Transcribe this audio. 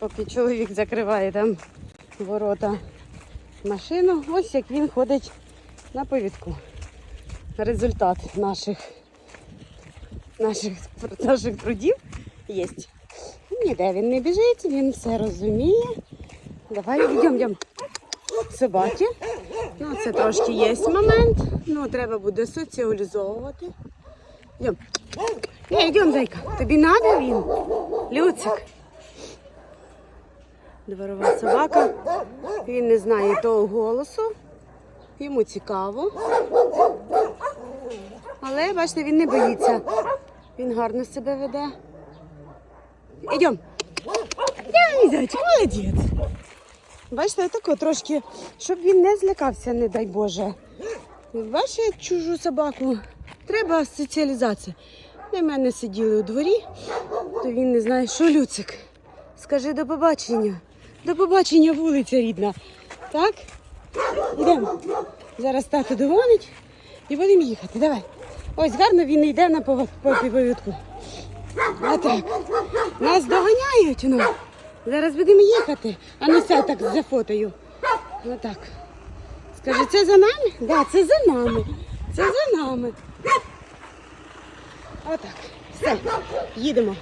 Поки чоловік закриває там ворота машину, ось як він ходить на повідку. Результат наших, наших, наших трудів є. Ніде він не біжить, він все розуміє. Давай йдемо, йдемо. Собаки. Ну, це трошки є момент. Ну, треба буде соціалізовувати. Йдемо. Йдемо, зайка. Тобі треба він? Люцик. Дворова собака. Він не знає того голосу. Йому цікаво. Але, бачите, він не боїться. Він гарно себе веде. Зайчик, молодець. Бачите, отако трошки, щоб він не злякався, не дай Боже. Бачите, чужу собаку. Треба соціалізація. На мене сиділи у дворі, то він не знає, що Люцик. Скажи до побачення. До побачення, вулиця рідна. Так? Йдемо. Зараз тато догонить і будемо їхати. Давай. Ось гарно він йде на пов- повідку. А так. Нас доганяють. Ну. Зараз будемо їхати. А ну сядь так за фотою. Отак. Скажи, це за нами? Так, да, це за нами. Це за нами. Отак. Все, їдемо.